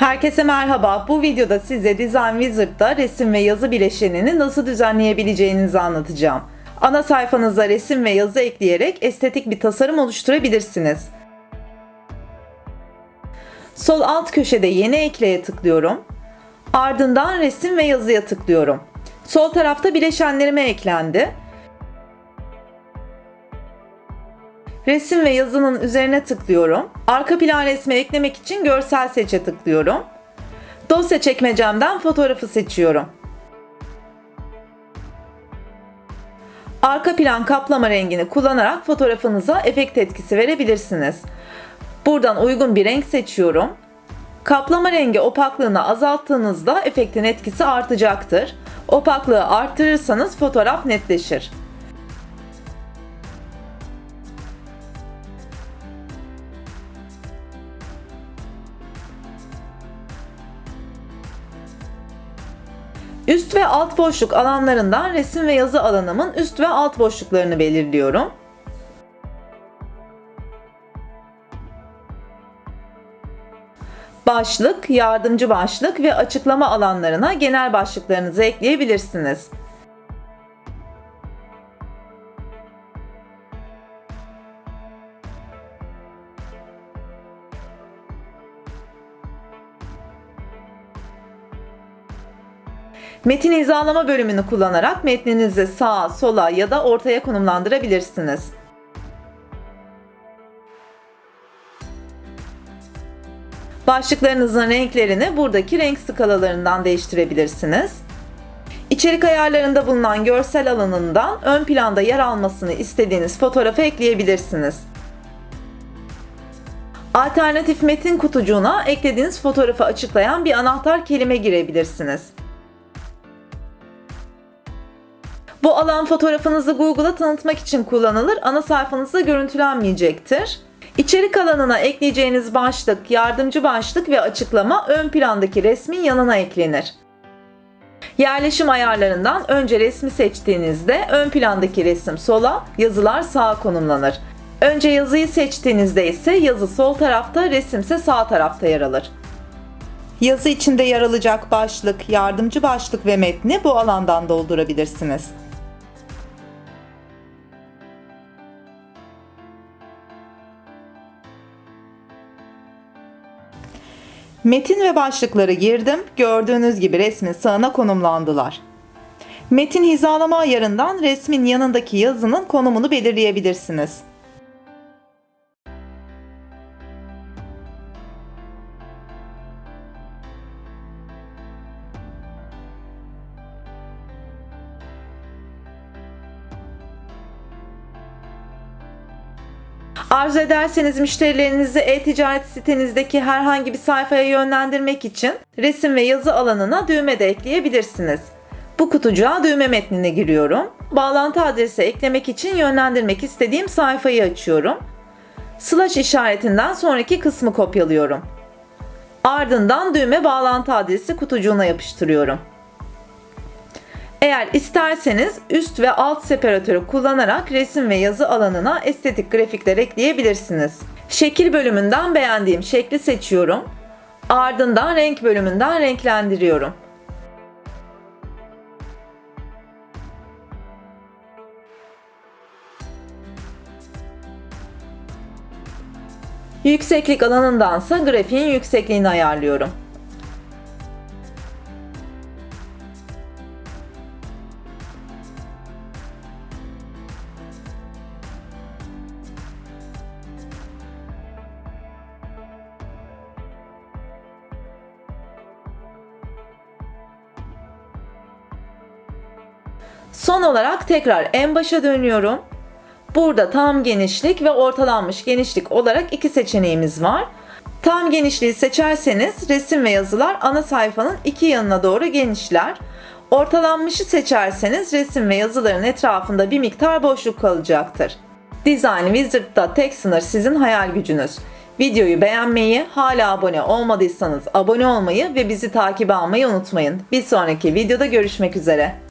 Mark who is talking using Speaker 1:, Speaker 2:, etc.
Speaker 1: Herkese merhaba. Bu videoda size Design Wizard'da resim ve yazı bileşenini nasıl düzenleyebileceğinizi anlatacağım. Ana sayfanıza resim ve yazı ekleyerek estetik bir tasarım oluşturabilirsiniz. Sol alt köşede yeni ekleye tıklıyorum. Ardından resim ve yazıya tıklıyorum. Sol tarafta bileşenlerime eklendi. Resim ve yazının üzerine tıklıyorum. Arka plan resmi eklemek için görsel seçe tıklıyorum. Dosya çekmecemden fotoğrafı seçiyorum. Arka plan kaplama rengini kullanarak fotoğrafınıza efekt etkisi verebilirsiniz. Buradan uygun bir renk seçiyorum. Kaplama rengi opaklığını azalttığınızda efektin etkisi artacaktır. Opaklığı arttırırsanız fotoğraf netleşir. Üst ve alt boşluk alanlarından resim ve yazı alanımın üst ve alt boşluklarını belirliyorum. Başlık, yardımcı başlık ve açıklama alanlarına genel başlıklarınızı ekleyebilirsiniz. Metin hizalama bölümünü kullanarak metninizi sağa, sola ya da ortaya konumlandırabilirsiniz. Başlıklarınızın renklerini buradaki renk skalalarından değiştirebilirsiniz. İçerik ayarlarında bulunan görsel alanından ön planda yer almasını istediğiniz fotoğrafı ekleyebilirsiniz. Alternatif metin kutucuğuna eklediğiniz fotoğrafı açıklayan bir anahtar kelime girebilirsiniz. Bu alan fotoğrafınızı Google'a tanıtmak için kullanılır, ana sayfanızda görüntülenmeyecektir. İçerik alanına ekleyeceğiniz başlık, yardımcı başlık ve açıklama ön plandaki resmin yanına eklenir. Yerleşim ayarlarından önce resmi seçtiğinizde ön plandaki resim sola, yazılar sağa konumlanır. Önce yazıyı seçtiğinizde ise yazı sol tarafta, resimse sağ tarafta yer alır. Yazı içinde yer alacak başlık, yardımcı başlık ve metni bu alandan doldurabilirsiniz. Metin ve başlıkları girdim. Gördüğünüz gibi resmin sağına konumlandılar. Metin hizalama ayarından resmin yanındaki yazının konumunu belirleyebilirsiniz. Arzu ederseniz müşterilerinizi e-ticaret sitenizdeki herhangi bir sayfaya yönlendirmek için resim ve yazı alanına düğme de ekleyebilirsiniz. Bu kutucuğa düğme metnine giriyorum. Bağlantı adresi eklemek için yönlendirmek istediğim sayfayı açıyorum. Slash işaretinden sonraki kısmı kopyalıyorum. Ardından düğme bağlantı adresi kutucuğuna yapıştırıyorum. Eğer isterseniz üst ve alt separatörü kullanarak resim ve yazı alanına estetik grafikler ekleyebilirsiniz. Şekil bölümünden beğendiğim şekli seçiyorum. Ardından renk bölümünden renklendiriyorum. Yükseklik alanındansa grafiğin yüksekliğini ayarlıyorum. Son olarak tekrar en başa dönüyorum. Burada tam genişlik ve ortalanmış genişlik olarak iki seçeneğimiz var. Tam genişliği seçerseniz resim ve yazılar ana sayfanın iki yanına doğru genişler. Ortalanmışı seçerseniz resim ve yazıların etrafında bir miktar boşluk kalacaktır. Design Wizard'da tek sınır sizin hayal gücünüz. Videoyu beğenmeyi, hala abone olmadıysanız abone olmayı ve bizi takip almayı unutmayın. Bir sonraki videoda görüşmek üzere.